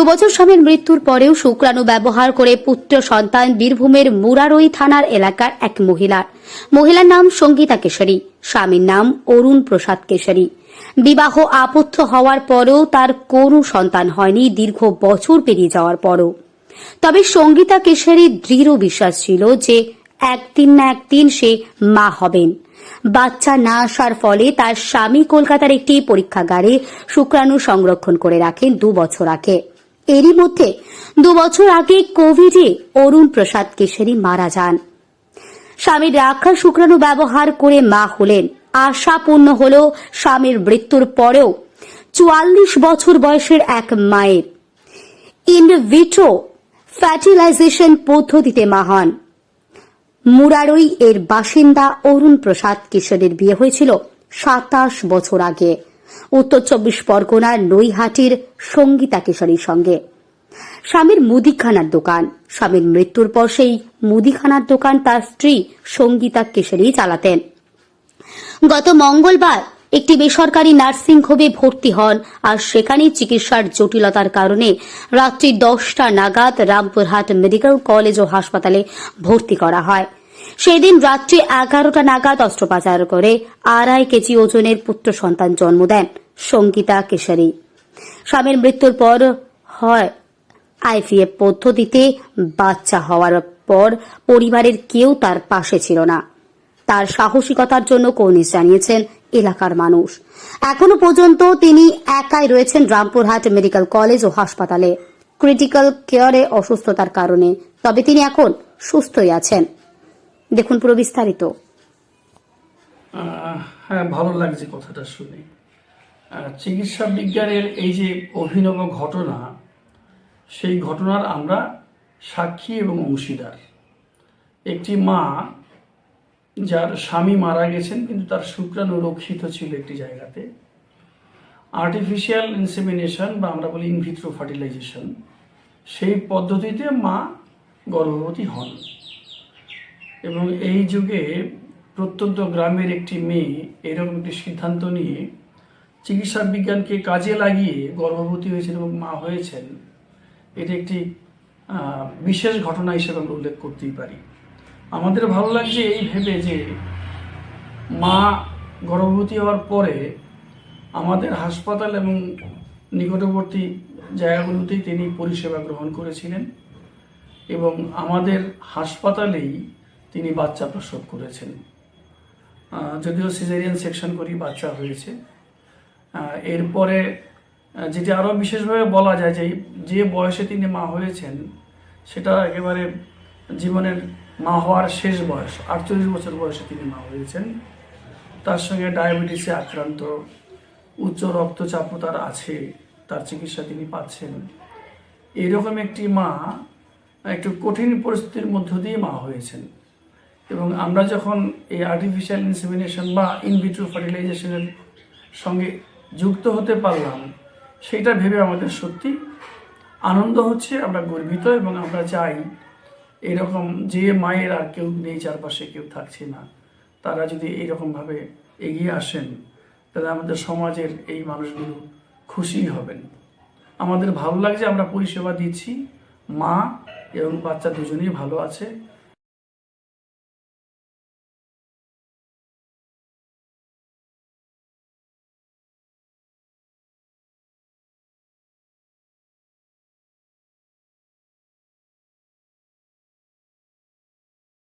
দুবছর স্বামীর মৃত্যুর পরেও শুক্রাণু ব্যবহার করে পুত্র সন্তান বীরভূমের মুরারই থানার এলাকার এক মহিলার। মহিলার নাম সঙ্গীতা কেশরী, স্বামীর নাম অরুণ প্রসাদ কেশরী। বিবাহ আপত্য হওয়ার পরেও তার কোনো সন্তান হয়নি দীর্ঘ বছর পেরিয়ে যাওয়ার পরও। তবে সঙ্গীতা কেশরীর দৃঢ় বিশ্বাস ছিল যে একদিন না একদিন সে মা হবেন। বাচ্চা না আসার ফলে তার স্বামী কলকাতার একটি পরীক্ষাগারে শুক্রাণু সংরক্ষণ করে রাখেন দু বছর আগে। এরই মধ্যে দু বছর আগে কোভিডে অরুণ প্রসাদ কেশরী মারা যান। স্বামীর রাখা শুক্রাণু ব্যবহার করে মা হলেন। আশা পূর্ণ হল স্বামীর মৃত্যুর পরেও চুয়াল্লিশ বছর বয়সের এক মায়ের। ইনভিট্রো ফ্যাটিলাইজেশন পদ্ধতিতে মা হন। মুরারই এর বাসিন্দা অরুণ প্রসাদ কিশোরের বিয়ে হয়েছিল সাতাশ বছর আগে। উত্তর চব্বিশ পরগনার নৈহাটির সঙ্গীতা কিশোরীর সঙ্গে। স্বামীর মুদিখানার দোকান। স্বামীর মৃত্যুর পর সেই মুদিখানার দোকান তার স্ত্রী সঙ্গীতা কেশরী চালাতেন। গত মঙ্গলবার একটি বেসরকারি নার্সিং হোমে ভর্তি হন আর সেখানে চিকিৎসার জটিলতার কারণে রাত্রি দশটা নাগাদ রামপুরহাট মেডিকেল কলেজ ও হাসপাতালে ভর্তি করা হয়। সেদিন রাত্রি এগারোটা নাগাদ অস্ত্রোপচার করে আড়াই কেজি ওজনের পুত্র সন্তান জন্ম দেন সঙ্গীতা কেশরী। স্বামীর মৃত্যুর পর হয় আইভিএফ পদ্ধতিতে বাচ্চা হওয়ার পর পরিবারের কেউ তার পাশে ছিল না। তার সাহসিকতার জন্য কর্নিশ জানিয়েছেন এলাকার মানুষ। এখনও পর্যন্ত তিনি একাই রয়েছেন রামপুরহাট মেডিকেল কলেজ ও হাসপাতালে। ক্রিটিক্যাল কেয়ারে অসুস্থতার কারণে, তবে তিনি এখন সুস্থই আছেন। দেখুন পুরো বিস্তারিত। হ্যাঁ ভালো লাগছে কথাটা শুনে। চিকিৎসা বিজ্ঞানের এই যে অভিনব ঘটনা সেই ঘটনার আমরা সাক্ষী এবং অংশীদার। একটি মা যার স্বামী মারা গেছেন, কিন্তু তার শুক্রাণু রক্ষিত ছিল একটি জায়গাতে। আর্টিফিশিয়াল ইনসেমিনেশন বা আমরা বলি ইনভিট্রো ফার্টিলাইজেশন সেই পদ্ধতিতে মা গর্ভবতী হন। এবং এই যুগে প্রত্যন্ত গ্রামের একটি মেয়ে এরকম একটি সিদ্ধান্ত নিয়ে চিকিৎসা বিজ্ঞানকে কাজে লাগিয়ে গর্ভবতী হয়েছেন এবং মা হয়েছেন। এটি একটি বিশেষ ঘটনা হিসেবে আমরা উল্লেখ করতেই পারি। আমাদের ভালো লাগছে এই ভেবে যে মা গর্ভবতী হওয়ার পরে আমাদের হাসপাতাল এবং নিকটবর্তী জায়গাগুলোতেই তিনি পরিষেবা গ্রহণ করেছিলেন এবং আমাদের হাসপাতালেই তিনি বাচ্চা প্রসব করেছেন। যদিও সিজারিয়ান সেকশন করেই বাচ্চা হয়েছে। এরপরে যেটি আরও বিশেষভাবে বলা যায় যে যে বয়সে তিনি মা হয়েছেন, সেটা একেবারে জীবনের মা হওয়ার শেষ বয়স, আটচল্লিশ বছর বয়সে তিনি মা হয়েছেন। তার সঙ্গে ডায়াবেটিসে আক্রান্ত, উচ্চ রক্তচাপও তার আছে, তার চিকিৎসা তিনি পাচ্ছেন। এরকম একটি মা একটু কঠিন পরিস্থিতির মধ্য দিয়ে মা হয়েছেন। এবং আমরা যখন এই আর্টিফিশিয়াল ইনসেমিনেশন বা ইনভিট্রো ফার্টিলাইজেশনের সঙ্গে যুক্ত হতে পারলাম সেটা ভেবে আমাদের সত্যি আনন্দ হচ্ছে, আমরা গর্বিত এবং আমরা চাই এরকম যে মায়ের আর কেউ নেই, চারপাশে কেউ থাকছে না। তারা যদি এইরকমভাবে এগিয়ে আসেন, তাহলে আমাদের সমাজের এই মানুষগুলো খুশি হবেন। আমাদের ভালো লাগছে, আমরা পরিষেবা দিচ্ছি। মা এবং বাচ্চা দুজনেই ভালো আছে।